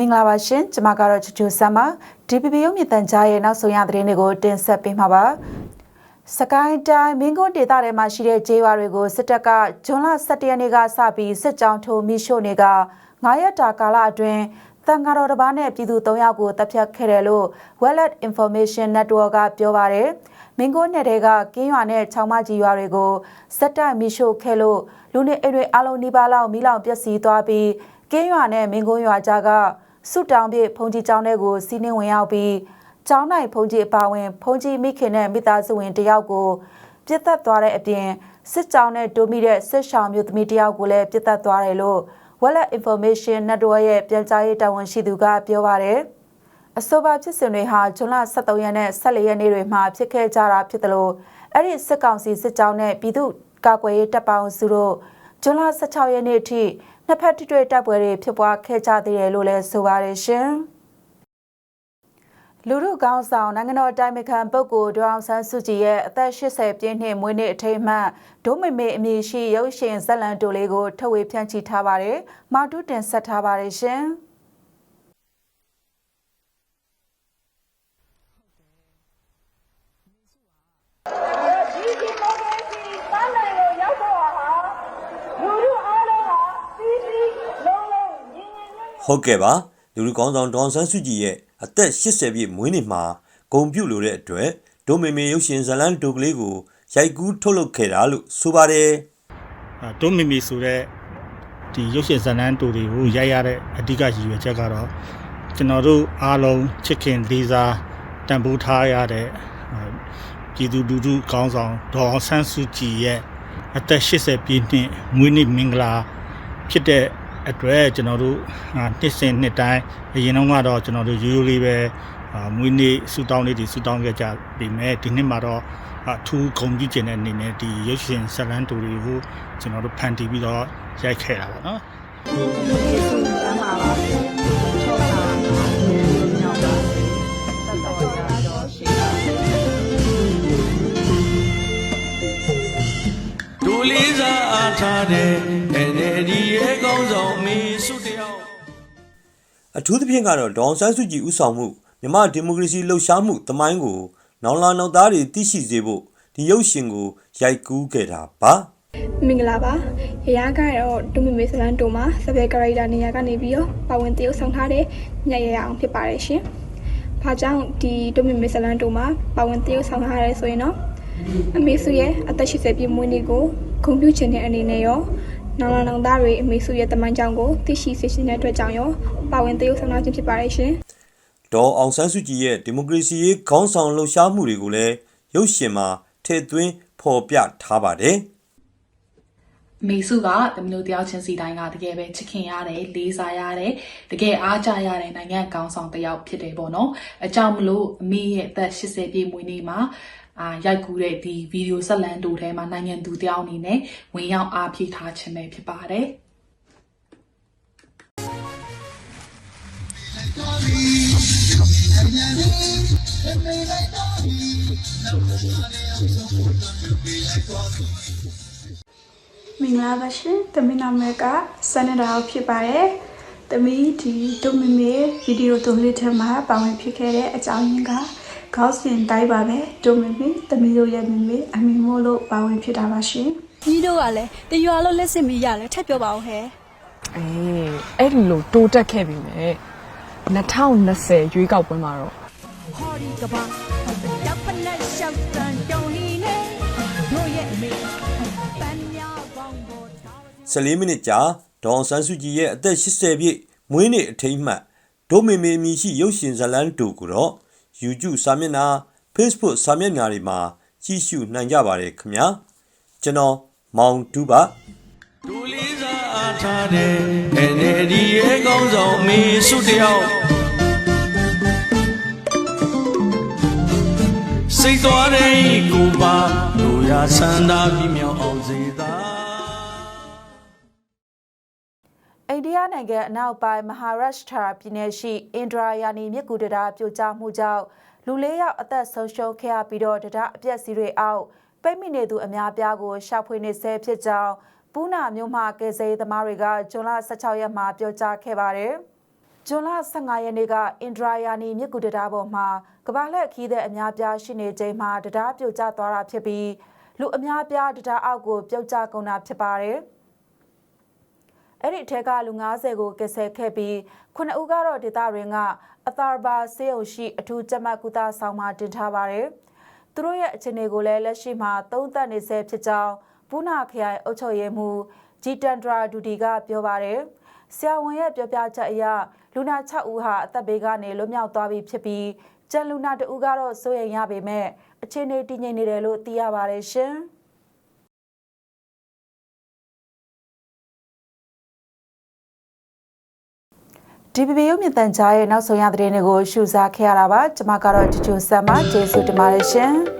မင်္ဂလာပါရှင်ကျွန်မကတော့ချူချူဆမ်ပါ DPP ရုပ်မြင့်တန်ကြားရဲ့နောက်ဆုံးရသတင်းတွေကိုတင်ဆက်ပေးမှာပါစကိုင်းတိုင်းမင်းကုန်းဒေသထဲမှာရှိတဲ့ကျေးရွာတွေကိုစစ်တပ်ကဇွန်လ17ရက်နေ့ကစပြီးစစ်ကြောင်းထိုးမိရှို့နေက9ရက်တာကာလအတွင်းတန်ဃာတော်တစ်ပါးနဲ့ပြည်သူ3ယောက်ကိုတပ်ဖြတ်ခဲ့တယ်လို့ Wallet Information Network ကပြောပါတယ်မင်းကုန်းနယ်တွေကကင်းရွာနဲ့ချောင်းမကြီးရွာတွေကိုစစ်တပ်မိရှို့ခဲ့လို့လူနေအိမ်တွေအလုံးနီးပါးလောက်မိလောင်ပျက်စီးသွားပြီးကင်းရွာနဲ့မင်းကုန်းရွာကြားက စုတောင်ပြည့်ဖုန်ကြီးကျောင်းတွေကိုစီးနှင်းဝင်ရောက်ပြီးကျောင်းနိုင်ဖုန်ကြီးအပါဝင်ဖုန်ကြီးမိခင်နဲ့မိသားစုဝင်တယောက်ကိုပြစ်တက်သွားတဲ့အပြင်စစ်ကြောင်းနဲ့တိုးမိတဲ့စစ်ရှောင်းမျိုးသမီးတယောက်ကိုလည်းပြစ်တက်သွားတယ်လို့ Wallet Information Network ရဲ့ပြန်ကြားရေးတာဝန်ရှိသူကပြောပါတယ်အဆိုပါဖြစ်စဉ်တွေဟာဇွန်လ23ရက်နဲ့14ရက်နေ့တွေမှာဖြစ်ခဲ့ကြတာဖြစ်တယ်လို့အဲ့ဒီစစ်ကောင်စီစစ်ကြောင်းနဲ့ပြည်သူ့ကာကွယ်ရေးတပ်ပေါင်းစုတို့ဇွန်လ16ရက်နေ့အထိ နှစ်ဖက်ထိတွေ့တပ်ပွဲတွေဖြစ်ပွားခဲ့ကြသေးတယ်လို့လည်းဆိုပါတယ်ရှင်။လူမှုကောင်းဆောင်နိုင်ငံတော်တိုင်ပင်ခံပုဂ္ဂိုလ်ဒေါအောင်ဆန်းစုကြည်ရဲ့အသက်80ပြည့်နှစ်မွေးနေ့အထိမ်းအမှတ်ဒိုးမေမေအမည်ရှိရုပ်ရှင်ဇက်လန်တိုလေးကိုထုတ်ဝေဖြန့်ချိထားပါတယ်။မောင်တူးတင်ဆက်ထားပါတယ်ရှင်။ ဒီဒီမိုကရေစီပန်းနိုင်ကိုရောက်တော့ဟာလူလူအားလုံးဟာစီးစီးလုံးလုံးညီညီညွတ်ညွတ် ဟုတ်ကဲ့ပါလူလူကောင်းဆောင်ဒေါန်ဆန်းစုကြည်ရဲ့အသက်80ပြည့်မွေးနေ့မှာဂုံပြုတ်လို့တဲ့အတွက်ဒိုမေမေရုပ်ရှင်ဇာတ်လမ်းတိုကလေးကိုရိုက်ကူးထုတ်လုပ်ခဲ့တာလို့ဆိုပါတယ်အာဒိုမီမီဆိုတဲ့ဒီရုပ်ရှင်ဇာတ်လမ်းတူတွေကိုရိုက်ရတဲ့အဓိကရည်ရွယ်ချက်ကတော့ကျွန်တော်တို့အားလုံးချစ်ခင်လေးစားတန်ဖိုးထားရတဲ့အာပြည်သူလူထုကောင်းဆောင်ဒေါ်အောင်ဆန်းစုကြည်ရဲ့အသက်80ပြည့်နှစ်မွေးနေ့မင်္ဂလာဖြစ်တဲ့ အတွက်ကျွန်တော်တို့အာနှစ်စဉ်နှစ်တိုင်းအရင်တုန်းကတော့ကျွန်တော်တို့ရိုးရိုးလေးပဲအာမွေးနေ့ဆူတောင်းလေးတွေဆူတောင်းခဲ့ကြပြီမဲ့ဒီနှစ်မှာတော့အထူးဂုဏ်ပြုကျင်တဲ့အနေနဲ့ဒီရုပ်ရှင်ဇာတ်လမ်းတူတွေကိုကျွန်တော်တို့ဖန်တီးပြီးတော့ရိုက်ခဲ့တာပါနော်ဒူလေးစားအားထားတဲ့ NLD ရဲ့ကောင်းဆောင် မီစုတယောက်အထူးသဖြင့်ကတော့ဒေါန်ဆန်းစုကြည်ဦးဆောင်မှုမြန်မာဒီမိုကရေစီလှုပ်ရှားမှုတမိုင်းကိုနောင်လာနောက်သားတွေသိရှိစေဖို့ဒီရုပ်ရှင်ကိုရိုက်ကူးခဲ့တာပါမင်္ဂလာပါ။ရရကတော့ဒုမမေဆလန်တိုမှာစပယ်ကရိုက်တာနေရာကနေပြီးတော့ပါဝင်တရုပ်ဆောင်ထားတဲ့ညရရအောင်ဖြစ်ပါတယ်ရှင်။ဘာကြောင့်ဒီဒုမမေဆလန်တိုမှာပါဝင်တရုပ်ဆောင်ထားရဲဆိုရင်တော့အမေစုရဲ့အသက်80ပြည့်မွေးနေ့ကိုဂုဏ်ပြုချင်တဲ့အနေနဲ့ရော နောင်လာနောင်သားတွေအမေစုရဲ့တမန်ကြောင့်ကိုသိရှိစေချင်တဲ့အတွက်ကြောင့်ရောပါဝင်တရုပ်ဆောင်ထားခြင်းဖြစ်ပါတယ်ရှင်။ဒေါ်အောင်ဆန်းစုကြည်ရဲ့ဒီမိုကရေစီရေးခေါင်းဆောင်လှုပ်ရှားမှုတွေကိုလည်းရုပ်ရှင်မှာထည့်သွင်းဖော်ပြထားပါတယ် မေစုကတမလို့တယောက်ချင်းစီတိုင်းကတကယ်ပဲချစ်ခင်ရတယ်လေးစားရတယ်တကယ်အားကြရတဲ့နိုင်ငံကောင်းဆောင်တစ်ယောက်ဖြစ်တယ်ပေါ့နော်အကြောင်းမလို့အမေရဲ့အသက်80ပြည့်မွေးနေ့မှာအာရိုက်ကူးတဲ့ဒီဗီဒီယိုဆက်လန်တူထဲမှာနိုင်ငံသူတယောက်အနေနဲ့ဝင်ရောက်အားဖြည့်ထားခြင်းပဲဖြစ်ပါတယ် မင်္ဂလာပါရှင်။တမီနာမဲကစနေဒါဖြစ်ပါတယ်။တမီဒီဒိုမီမေဗီဒီယိုတုံးလေးထဲမှာပါဝင်ဖြစ်ခဲ့တဲ့အကြောင်းရင်းကခေါင်းစဉ်တိုင်းပါပဲဒိုမီမေတမီတို့ရဲ့မီမေအမီမို့လို့ပါဝင်ဖြစ်တာပါရှင်ကြီးတို့ကလည်းတရွာလုံးလက်စင်မီရတယ်ထပ်ပြောပါဦးဟဲ့အေးအဲ့ဒီလိုတိုးတက်ခဲ့ပြီမဲ့2020ရွေးကောက်ပွဲမှာတော့ဟောဒီကဘာရပ်ဖနဲ့ရှောက်တန်တုံလီနဲ့တို့ 14မိနစ်ကြာဒေါန်ဆန်းစုကြည်ရဲ့အသက်80ပြည့်မွေးနေ့အထိမ်းအမှတ်ဒိုမေမေအမည်ရှိရုပ်ရှင်ဇာတ်လမ်းတူကိုတော့ YouTube စာမျက်နှာ Facebook စာမျက်နှာတွေမှာကြည့်ရှုနိုင်ကြပါတယ်ခင်ဗျာကျွန်တော်မောင်တူပါဒူလေးစားအားထားတဲ့ NLD ရဲ့ကောင်းဆောင်မီစုတယောက်စိတ်သွားတဲ့ကိုပါလူရဆန္ဒပြမြောက် န္ဒိယနိုင်ငံအနောက်ပိုင်းမဟာရပ်ရှ်ထရာပြည်နယ်ရှိအင်ဒရာယာနီမြစ်ကူတရာပြိုကျမှုကြောင့်လူလေးယောက်အသက်ဆုံးရှုံးခဲ့ရပြီးတော့တရားအပြက်စီးတွေအောက်ပိတ်မိနေသူအများပြားကိုရှာဖွေနေဆဲဖြစ်ကြောင်းပူးနာမြို့မှကယ်ဆယ်ရေးသမားတွေကဇွန်လ16ရက်မှာပြောကြားခဲ့ပါတယ်။ဇွန်လ15ရက်နေ့ကအင်ဒရာယာနီမြစ်ကူတံတားပေါ်မှာကမ္ဘာလှည့်ခီးတဲ့အများပြားရှိနေချိန်မှာတံတားပြိုကျသွားတာဖြစ်ပြီးလူအများပြားတံတားအောက်ကိုပြုတ်ကျကုန်တာဖြစ်ပါတယ်။ အဲ့ဒီအထက်ကလူ90ကိုကယ်ဆယ်ခဲ့ပြီးခုနှစ်ဦးကတော့ဒေသတွင်ကအသာဘာဆေးရုံရှိအထူးကြက်မှတ်ကုသဆောင်မှာတင်ထားပါတယ်။သူတို့ရဲ့အခြေအနေကိုလည်းလက်ရှိမှာသုံးသပ်နေဆဲဖြစ်ကြောင်းဘူးနာခရိုင်အုပ်ချုပ်ရေးမှူးဂျီတန်ဒရာဒူတီကပြောပါတယ်။ဆရာဝန်ရဲ့ပြောပြချက်အရလူနာ6ဦးဟာအသက်ဘေးကနေလွတ်မြောက်သွားပြီဖြစ်ပြီးကျန်လူနာ2ဦးကတော့စိုးရိမ်ရပေမဲ့အခြေအနေတည်ငြိမ်နေတယ်လို့သိရပါတယ်ရှင်။ DPP ရုပ်မြင်သံကြားရဲ့နောက်ဆုံးရသတင်းတွေကိုရှုစားခဲ့ရတာပါကျွန်မကတော့ချူချူဆမ်ပါကျေးဇူးတင်ပါတယ်ရှင်